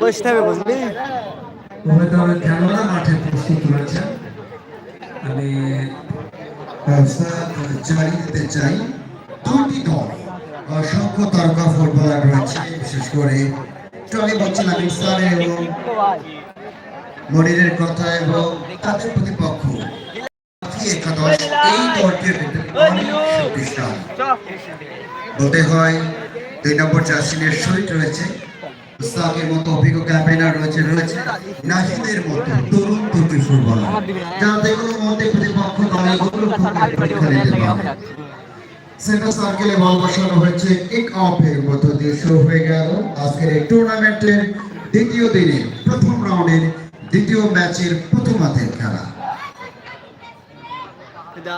বসতে হবে বুঝলি উভয় দলের খেলোয়াড় মাঠে প্রস্তুত রয়েছে আমি দিতে চাই। দুটি দল, অসংখ্য তারকা ফুটবলার রয়েছে, বিশেষ করে আমি বলছিলাম ইসলামের এবং মনিরের কথা এবং তাদের প্রতিপক্ষ। একাদশ, এই দলটির অনেক বলতে হয় দুই নম্বর জাসিনের শহীদ রয়েছে উস্তাকের মতো অভিজ্ঞ ক্যাম্পেইনার রয়েছে রয়েছে নাহিদের মতো তরুণ তুর্কি ফুটবলার। যারা যেগুলোর মধ্যে প্রতিপক্ষ দলগুলো পরীক্ষা নিতে পারে। সেন্টার সার্কেলে বল বসানো হয়েছে এক অফের মধ্য দিয়ে শুরু হয়ে গেল আজকের এই টুর্নামেন্টের দ্বিতীয় দিনে, প্রথম রাউন্ডের দ্বিতীয় ম্যাচের প্রথমার্ধের খেলা।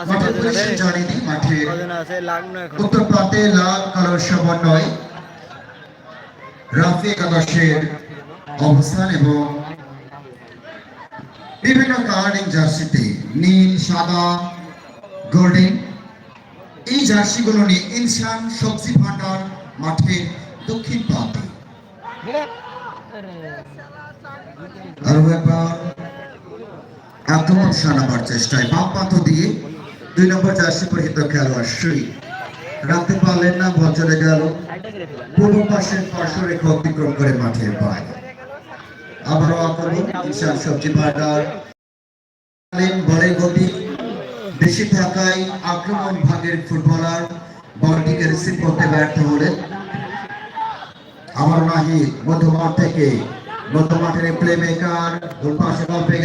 মাঠের পরিবেশ জানিয়ে দিই মাঠের আছে? লাগল এখন। উত্তর প্রান্তে লাল কালোর সমন্বয়। রাফি একাদশের অবস্থান এবং বিভিন্ন কালারিং জার্সিতে। নীল সাদা গোল্ডেন। এই জার্সিগুলো নিয়ে ইনসান সবজি ভান্ডার মাঠের দক্ষিণ প্রান্তে। আরও একবার। আক্রমণ সানাবার চেষ্টায় বাম দিয়ে দুই নম্বর জার্সি পরিহিত খেলোয়াড় শ্রী রাখতে পারলেন না, বল গেল। পূর্ব পাশের পার্শ্ব রেখা অতিক্রম করে মাঠের বাইরে আবারও আক্রমণ ঈশান সবজি ভান্ডার। বলে গতি। বেশি থাকায় আক্রমণ ভাগের ফুটবলার বলটিকে রিসিভ করতে ব্যর্থ হলেন। আমার নাহি মধ্যমাঠ থেকে। মধ্যমাঠের প্লে মেকার পেয়ে